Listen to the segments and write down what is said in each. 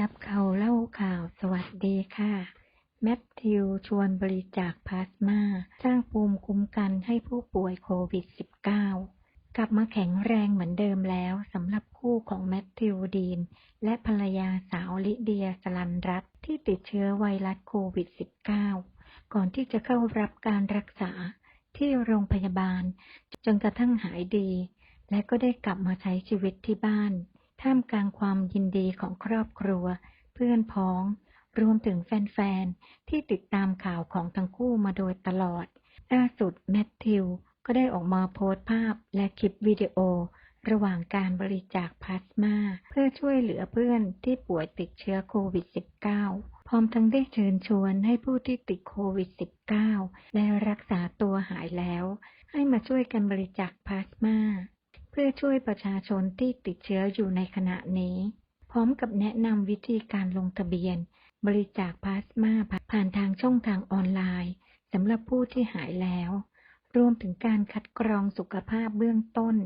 จับเขาเล่าข่าวสวัสดีค่ะ แมทธิวชวนบริจาคพลาสมา สร้างภูมิคุ้มกันให้ผู้ป่วยโควิด -19 กลับมาแข็งแรงเหมือนเดิมแล้วสำหรับคู่ของแมทธิวดีน และภรรยาสาวลิเดียสลันรัตที่ติดเชื้อไวรัสโควิด -19 ก่อนที่จะเข้ารับการรักษาที่โรงพยาบาล จนกระทั่งหายดี และก็ได้กลับมาใช้ชีวิตที่บ้าน ท่ามกลางความยินดีของครอบครัว เพื่อนพ้อง รวมถึงแฟน ๆ ที่ติดตามข่าวของทั้งคู่มาโดยตลอด ล่าสุดแมทธิว ก็ได้ออกมาโพสต์ภาพและคลิปวิดีโอ ระหว่างการบริจาคพลาสมา เพื่อช่วยเหลือเพื่อนที่ป่วยติดเชื้อโควิด -19 พร้อมทั้งได้เชิญชวนให้ผู้ที่ติดโควิด -19 และรักษาตัวหายแล้ว ให้มาช่วยกันบริจาคพลาสมา เพื่อช่วยประชาชนที่ติดเชื้ออยู่ในขณะนี้ พร้อมกับแนะนำวิธีการลงทะเบียน บริจาคพลาสมาผ่านทางช่องทางออนไลน์สำหรับผู้ที่หายแล้ว รวมถึงการคัดกรองสุขภาพเบื้องต้น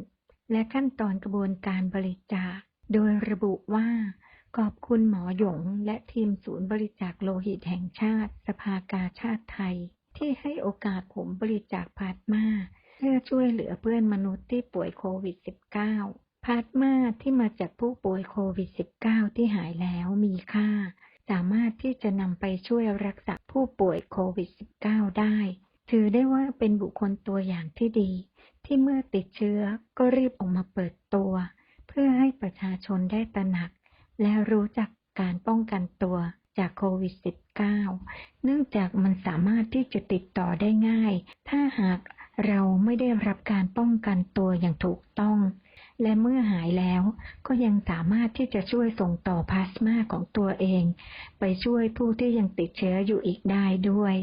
และขั้นตอนกระบวนการบริจาค โดยระบุว่า ขอบคุณหมอหยง และทีมศูนย์บริจาคโลหิตแห่งชาติ สภากาชาติไทย ที่ให้โอกาสผมบริจาคพลาสมา เพื่อช่วยเหลือเพื่อนมนุษย์ที่ป่วยโควิด -19 พลาสมาที่มาจากผู้ป่วยโควิด -19 ที่หายแล้วมีค่า สามารถที่จะนำไปช่วยรักษาผู้ป่วยโควิด -19 ได้ ถือได้ว่าเป็นบุคคลตัวอย่างที่ดี ที่เมื่อติดเชื้อก็รีบออกมาเปิดตัว เพื่อให้ประชาชนได้ตระหนัก และรู้จักการป้องกันตัวจากโควิด -19 เนื่องจากมันสามารถที่จะติดต่อได้ง่าย ถ้าหาก เราไม่ได้รับการป้องกันตัวอย่างถูกต้อง และเมื่อหายแล้วก็ยังสามารถที่จะช่วยส่งต่อพลาสมาของตัวเอง ไปช่วยผู้ที่ยังติดเชื้ออยู่อีกได้ด้วย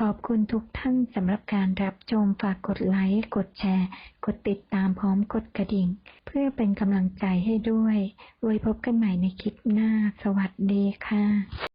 ขอบคุณทุกท่านสำหรับการรับชมฝากกดไลค์กดแชร์ กดติดตามพร้อมกดกระดิ่ง เพื่อเป็นกำลังใจให้ด้วย ไว้พบกันใหม่ในคลิปหน้า สวัสดีค่ะ